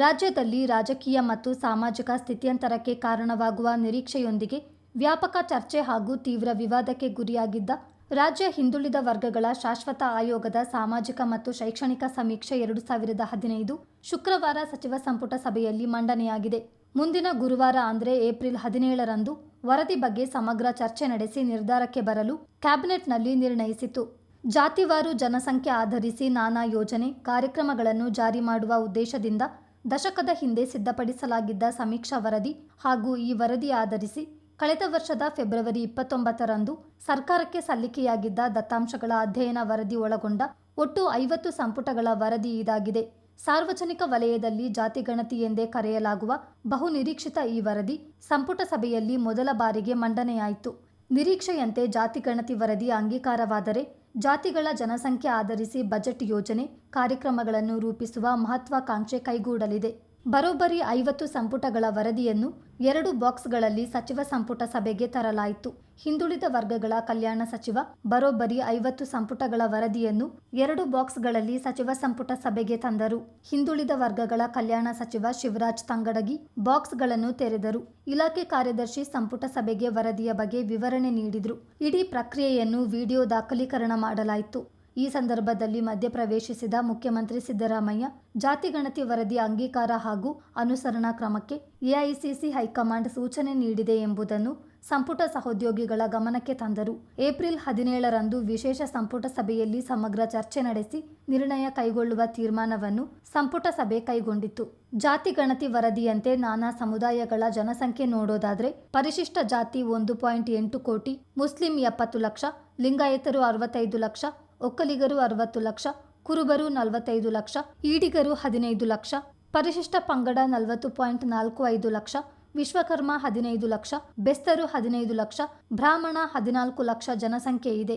ರಾಜ್ಯದಲ್ಲಿ ರಾಜಕೀಯ ಮತ್ತು ಸಾಮಾಜಿಕ ಸ್ಥಿತ್ಯಂತರಕ್ಕೆ ಕಾರಣವಾಗುವ ನಿರೀಕ್ಷೆಯೊಂದಿಗೆ ವ್ಯಾಪಕ ಚರ್ಚೆ ಹಾಗೂ ತೀವ್ರ ವಿವಾದಕ್ಕೆ ಗುರಿಯಾಗಿದ್ದ ರಾಜ್ಯ ಹಿಂದುಳಿದ ವರ್ಗಗಳ ಶಾಶ್ವತ ಆಯೋಗದ ಸಾಮಾಜಿಕ ಮತ್ತು ಶೈಕ್ಷಣಿಕ ಸಮೀಕ್ಷೆ ಎರಡು ಸಾವಿರದ ಹದಿನೈದು ಶುಕ್ರವಾರ ಸಚಿವ ಸಂಪುಟ ಸಭೆಯಲ್ಲಿ ಮಂಡನೆಯಾಗಿದೆ. ಮುಂದಿನ ಗುರುವಾರ ಅಂದರೆ ಏಪ್ರಿಲ್ ಹದಿನೇಳರಂದು ವರದಿ ಬಗ್ಗೆ ಸಮಗ್ರ ಚರ್ಚೆ ನಡೆಸಿ ನಿರ್ಧಾರಕ್ಕೆ ಬರಲು ಕ್ಯಾಬಿನೆಟ್ನಲ್ಲಿ ನಿರ್ಣಯಿಸಿತು ಜಾತಿವಾರು ಜನಸಂಖ್ಯೆ ಆಧರಿಸಿ ನಾನಾ ಯೋಜನೆ, ಕಾರ್ಯಕ್ರಮಗಳನ್ನು ಜಾರಿ ಮಾಡುವ ಉದ್ದೇಶದಿಂದ ದಶಕದ ಹಿಂದೆ ಸಿದ್ಧಪಡಿಸಲಾಗಿದ್ದ ಸಮೀಕ್ಷಾ ವರದಿ ಹಾಗೂ ಈ ವರದಿ ಆಧರಿಸಿ ಕಳೆದ ವರ್ಷದ ಫೆಬ್ರವರಿ ಇಪ್ಪತ್ತೊಂಬತ್ತರಂದು ಸರ್ಕಾರಕ್ಕೆ ಸಲ್ಲಿಕೆಯಾಗಿದ್ದ ದತ್ತಾಂಶಗಳ ಅಧ್ಯಯನ ವರದಿ ಒಳಗೊಂಡ ಒಟ್ಟು ಐವತ್ತು ಸಂಪುಟಗಳ ವರದಿ ಇದಾಗಿದೆ. ಸಾರ್ವಜನಿಕ ವಲಯದಲ್ಲಿ ಜಾತಿಗಣತಿ ಎಂದೇ ಕರೆಯಲಾಗುವ ಬಹುನಿರೀಕ್ಷಿತ ಈ ವರದಿ ಸಂಪುಟ ಸಭೆಯಲ್ಲಿ ಮೊದಲ ಬಾರಿಗೆ ಮಂಡನೆಯಾಯಿತು. ನಿರೀಕ್ಷೆಯಂತೆ ಜಾತಿಗಣತಿ ವರದಿ ಅಂಗೀಕಾರವಾದರೆ ಜಾತಿಗಳ ಜನಸಂಖ್ಯೆ ಆಧರಿಸಿ ಬಜೆಟ್ ಯೋಜನೆ ಕಾರ್ಯಕ್ರಮಗಳನ್ನು ರೂಪಿಸುವ ಮಹತ್ವಾಕಾಂಕ್ಷೆ ಕೈಗೂಡಲಿದೆ. ಬರೋಬ್ಬರಿ ಐವತ್ತು ಸಂಪುಟಗಳ ವರದಿಯನ್ನು ಎರಡು ಬಾಕ್ಸ್ಗಳಲ್ಲಿ ಸಚಿವ ಸಂಪುಟ ಸಭೆಗೆ ತರಲಾಯಿತು. ಹಿಂದುಳಿದ ವರ್ಗಗಳ ಕಲ್ಯಾಣ ಸಚಿವ ಬರೋಬ್ಬರಿ ಐವತ್ತು ಸಂಪುಟಗಳ ವರದಿಯನ್ನು ಎರಡು ಬಾಕ್ಸ್ಗಳಲ್ಲಿ ಸಚಿವ ಸಂಪುಟ ಸಭೆಗೆ ತಂದರು. ಹಿಂದುಳಿದ ವರ್ಗಗಳ ಕಲ್ಯಾಣ ಸಚಿವ ಶಿವರಾಜ್ ತಂಗಡಗಿ ಬಾಕ್ಸ್ಗಳನ್ನು ತೆರೆದರು. ಇಲಾಖೆ ಕಾರ್ಯದರ್ಶಿ ಸಂಪುಟ ಸಭೆಗೆ ವರದಿಯ ಬಗ್ಗೆ ವಿವರಣೆ ನೀಡಿದರು. ಇಡೀ ಪ್ರಕ್ರಿಯೆಯನ್ನು ವಿಡಿಯೋ ದಾಖಲೀಕರಣ ಮಾಡಲಾಯಿತು. ಈ ಸಂದರ್ಭದಲ್ಲಿ ಮಧ್ಯಪ್ರವೇಶಿಸಿದ ಮುಖ್ಯಮಂತ್ರಿ ಸಿದ್ದರಾಮಯ್ಯ ಜಾತಿಗಣತಿ ವರದಿ ಅಂಗೀಕಾರ ಹಾಗೂ ಅನುಸರಣಾ ಕ್ರಮಕ್ಕೆ ಎಐಸಿಸಿ ಹೈಕಮಾಂಡ್ ಸೂಚನೆ ನೀಡಿದೆ ಎಂಬುದನ್ನು ಸಂಪುಟ ಸಹೋದ್ಯೋಗಿಗಳ ಗಮನಕ್ಕೆ ತಂದರು. ಏಪ್ರಿಲ್ ಹದಿನೇಳರಂದು ವಿಶೇಷ ಸಂಪುಟ ಸಭೆಯಲ್ಲಿ ಸಮಗ್ರ ಚರ್ಚೆ ನಡೆಸಿ ನಿರ್ಣಯ ಕೈಗೊಳ್ಳುವ ತೀರ್ಮಾನವನ್ನು ಸಂಪುಟ ಸಭೆ ಕೈಗೊಂಡಿತು ಜಾತಿ ಗಣತಿ ವರದಿಯಂತೆ ನಾನಾ ಸಮುದಾಯಗಳ ಜನಸಂಖ್ಯೆ ನೋಡೋದಾದ್ರೆ ಪರಿಶಿಷ್ಟ ಜಾತಿ ಒಂದು ಪಾಯಿಂಟ್ ಎಂಟು ಕೋಟಿ, ಮುಸ್ಲಿಂ ಎಪ್ಪತ್ತು ಲಕ್ಷ, ಲಿಂಗಾಯತರು ಅರವತ್ತೈದು ಲಕ್ಷ ಒಕ್ಕಲಿಗರು ಅರವತ್ತು ಲಕ್ಷ, ಕುರುಬರು ನಲವತ್ತೈದು ಲಕ್ಷ, ಈಡಿಗರು ಹದಿನೈದು ಲಕ್ಷ, ಪರಿಶಿಷ್ಟ ಪಂಗಡ ನಲವತ್ತು ಪಾಯಿಂಟ್ ನಾಲ್ಕು ಐದು ಲಕ್ಷ, ವಿಶ್ವಕರ್ಮ ಹದಿನೈದು ಲಕ್ಷ, ಬೆಸ್ತರು ಹದಿನೈದು ಲಕ್ಷ, ಬ್ರಾಹ್ಮಣ ಹದಿನಾಲ್ಕು ಲಕ್ಷ ಜನಸಂಖ್ಯೆ ಇದೆ.